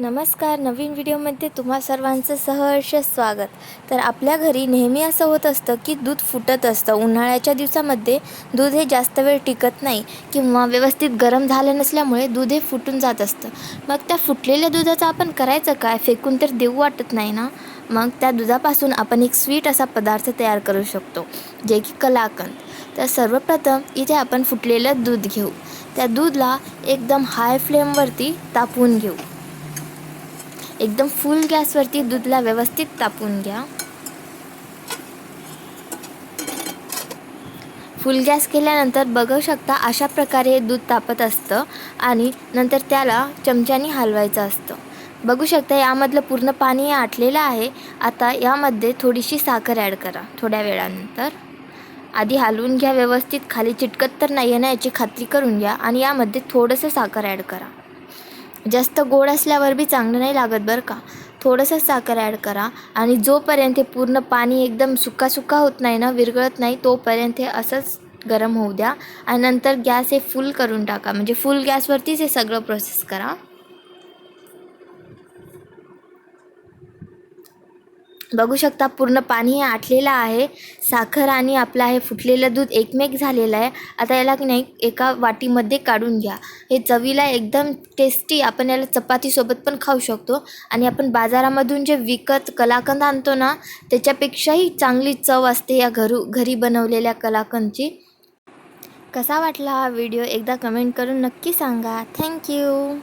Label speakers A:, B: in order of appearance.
A: नमस्कार नवीन व्हिडिओमध्ये तुम्हा सर्वांचं सहर्ष स्वागत. तर आपल्या घरी नेहमी असं होत असतं की दूध फुटत असतं. उन्हाळ्याच्या दिवसामध्ये दूध हे जास्त वेळ टिकत नाही किंवा व्यवस्थित गरम झालं नसल्यामुळे दूध हे फुटून जात असतं. मग त्या फुटलेल्या दुधाचं आपण करायचं काय? फेकून तर देऊ वाटत नाही ना? मग त्या दुधापासून आपण एक स्वीट असा पदार्थ तयार करू शकतो जे की कलाकंद. तर सर्वप्रथम इथे आपण फुटलेलं दूध घेऊ. त्या दूधला एकदम हाय फ्लेमवरती तापवून घेऊ. एकदम फुल गॅसवरती दूधला व्यवस्थित तापून घ्या. फुल गॅस केल्यानंतर बघू शकता अशा प्रकारे हे दूध तापत असतं आणि नंतर त्याला चमच्याने हलवायचं असतं. बघू शकता यामधलं पूर्ण पाणी हे आटलेलं आहे. आता यामध्ये थोडीशी साखर ॲड करा. थोड्या वेळानंतर. आधी हलवून घ्या व्यवस्थित. खाली चिटकत तर नाही आहे ना याची खात्री करून घ्या. आणि यामध्ये थोडंसं साखर ॲड करा. जास्त गोड असल्यावर बी चांगलं नाही लागत बरं का. थोडंसं साखर ॲड करा आणि जोपर्यंत हे पूर्ण पाणी एकदम सुका सुका होत नाही ना विरघळत नाही तोपर्यंत हे असंच गरम होऊ द्या. आणि नंतर गॅस हे फुल करून टाका. म्हणजे फुल गॅसवरतीच हे सगळं प्रोसेस करा. बघू शकता पूर्ण पाणी हे आटलेलं आहे. साखर आणि आपलं हे फुटलेलं दूध एकमेक झालेलं आहे. आता याला की नाही एका वाटीमध्ये काढून घ्या. हे चवीला एकदम टेस्टी आपण याला चपातीसोबत पण खाऊ शकतो. आणि आपण बाजारामधून जे विकत कलाकंद आणतो ना त्याच्यापेक्षाही चांगली चव असते या घरू घरी बनवलेल्या कलाकंदची. कसा वाटला हा व्हिडिओ? एकदा कमेंट करून नक्की सांगा. थँक्यू